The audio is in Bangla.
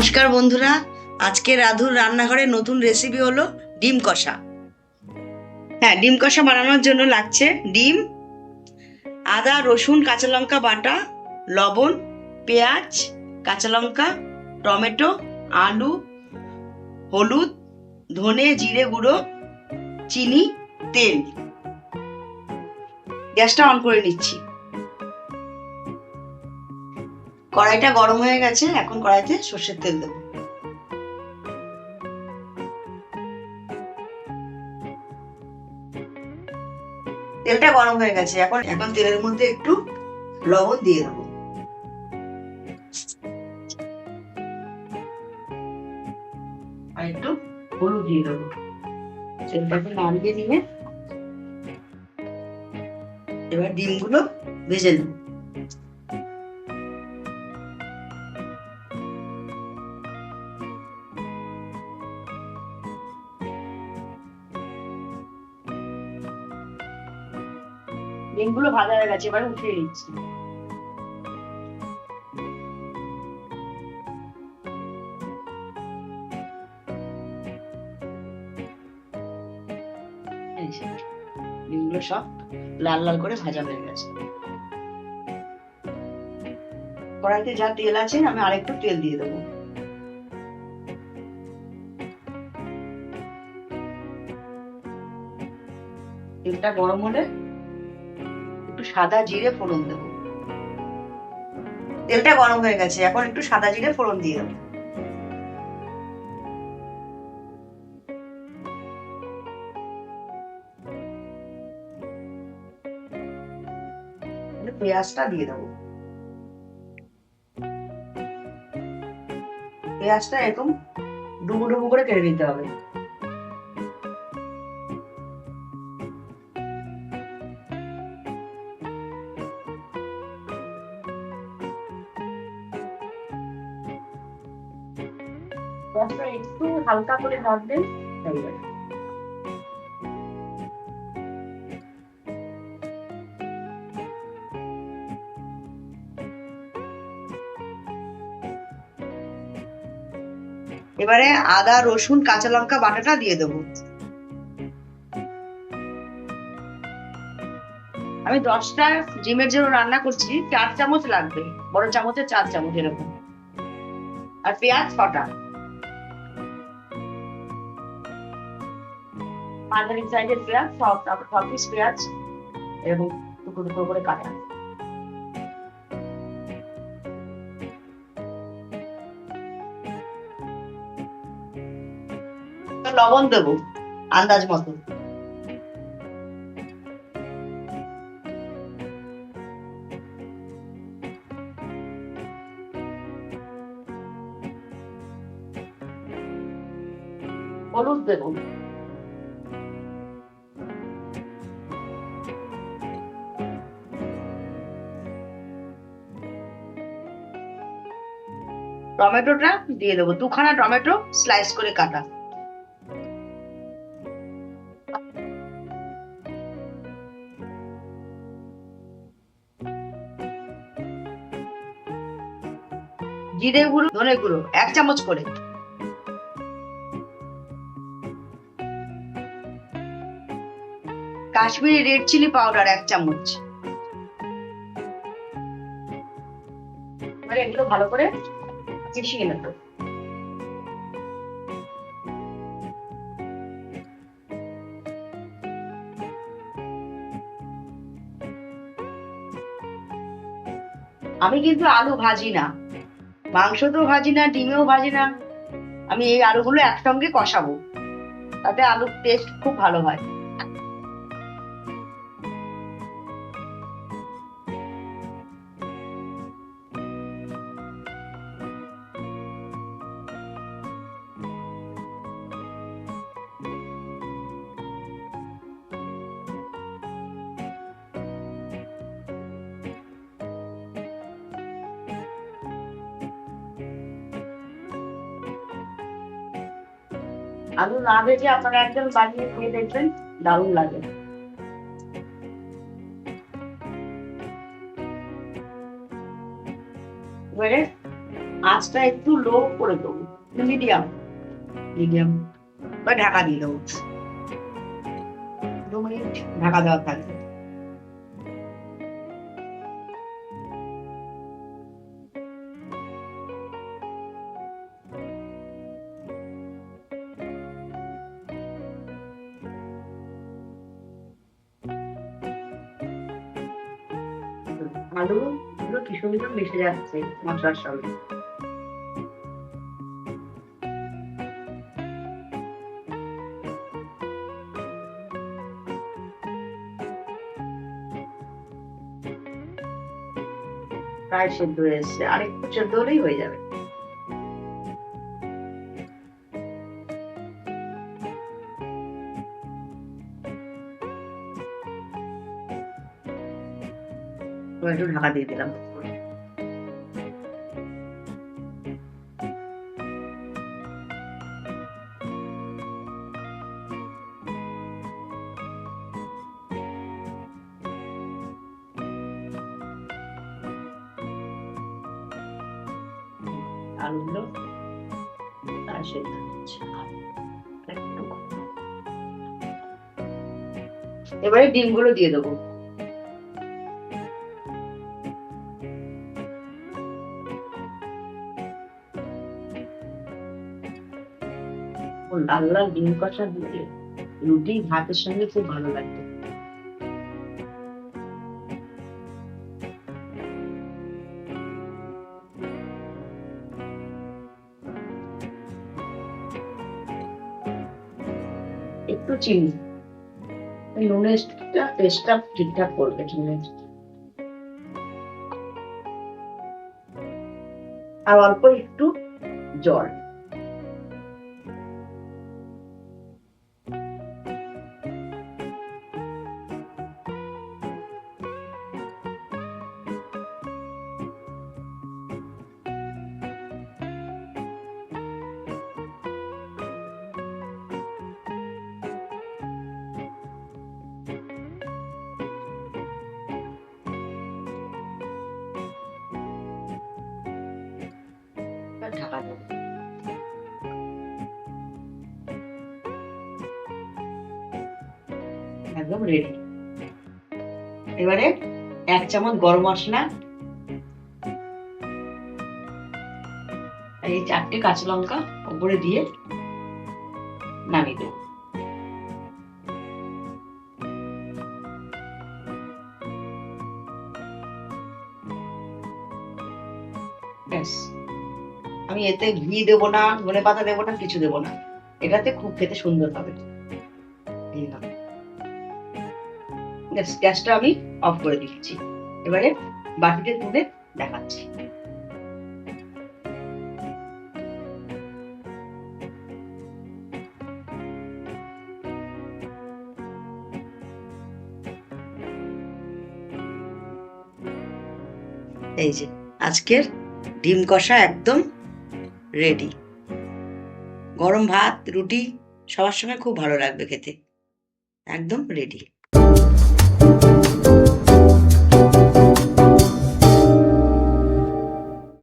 নমস্কার বন্ধুরা, আজকে রাধুর রান্নাঘরে নতুন রেসিপি হলো ডিম কষা। হ্যাঁ ডিম কষা বানানোর জন্য লাগছে ডিম, আদা, রসুন, কাঁচা লঙ্কা বাটা, লবণ, পেঁয়াজ, কাঁচা লঙ্কা, টমেটো, আলু, হলুদ, ধনে জিরে গুঁড়ো, চিনি, তেল। গ্যাসটা অন করে নিচ্ছি। কড়াইটা গরম হয়ে গেছে, এখন কড়াইতে সর্ষের তেল দেবো। তেলটা গরম হয়ে গেছে, এখন এখন তেলের মধ্যে একটু লবণ দিয়ে দেবো। আর একটু হলুদ দিয়ে দেবো। তেলটাকে নাড়িয়ে নিয়ে এবার ডিমগুলো ভেজে নেব। ডিমগুলো ভাজা হয়ে গেছে, এবার উঠিয়ে নিচ্ছি। ডিমগুলো সব লাল লাল করে ভাজা হয়ে গেছে। কড়াইতে যা তেল আছে, আমি আরেকটু তেল দিয়ে দেবো। তেলটা গরম হলে সাদা জিরে ফোড়ন দেবো। তেলটা গরম হয়ে গেছে, এখন একটু সাদা জিরে ফোড়ন দিয়ে দেবো। পেঁয়াজটা দিয়ে দেবো। পেঁয়াজটা এরকম ডুবো ডুবো করে কেটে নিতে হবে। একটু হালকা করে এবারে আদা, রসুন, কাঁচা লঙ্কা, বাটাটা দিয়ে দেবো। আমি দশটা ডিমের জন্য রান্না করছি, চার চামচ লাগবে। বড় চামচে চার চামচ এরকম। আর পেঁয়াজ ছটা। মাঝারি সাইজের পেঁয়াজ সব তারপর সব পিস পেঁয়াজ এরকম টুকরো টুকরো করে কাটা। লবণ দেবো আন্দাজ মতো। হলুদ দেবো। টমেটোটা দিয়ে দেবো। দুখানা টমেটো স্লাইস করে কাটা। জিরে গুঁড়ো, ধনে গুঁড়ো, এক চামচ করে। কাশ্মীরি রেড চিলি পাউডার এক চামচ। এগুলো ভালো করে নেব আমি কিন্তু আলু ভাজি না। মাংস তো ভাজি না, ডিমেও ভাজি না। আমি এই আলুগুলো একসঙ্গে কষাবো। তাতে আলুর টেস্ট খুব ভালো হয়। আলু না ভেজে আপনারা একদম বানিয়ে খেয়ে দেখবেন, দারুণ লাগে। এবারে একটু লো করে দেবো মিডিয়াম মিডিয়াম বা ঢাকা দিয়ে দেবো। দু মিনিট ঢাকা দেওয়া থাকবে আলু গুলো কি সুন্দর মিশে যাচ্ছে মশলার সঙ্গে। প্রায় সেদ্ধ হয়ে এসছে। আর একটু সেদ্ধ হলেই হয়ে যাবে। এবার একটু ঢাকা দিয়ে দিলাম। আলুগুলো আর সেদ্ধ এবারে ডিমগুলো দিয়ে দেবো। ও লাল লাল ডিম কষা দিয়ে রুটি ভাতের সঙ্গে খুব ভালো লাগবে। একটু চিনি। এই নুনের টেস্টটা ঠিকঠাক করবে চিনি আর অল্প একটু জল। ঢাকা দেবো। একদম রেডি এবারে এক চামচ গরম মশলা, এই চারটে কাঁচা লঙ্কা উপরে দিয়ে নামিয়ে দেবো। ব্যাস। আমি এতে ঘি দেবো না, ধনে পাতা দেবো না, কিছু দেবো না। এটাতে খুব খেতে সুন্দর হবে। গ্যাসটা আমি অফ করে দিচ্ছি। এবারে বাটিতে তুলে দেখাচ্ছি। এই যে, আজকের ডিম কষা একদম রেডি গরম ভাত রুটি সবার সময় খুব ভালো লাগবে খেতে। একদম রেডি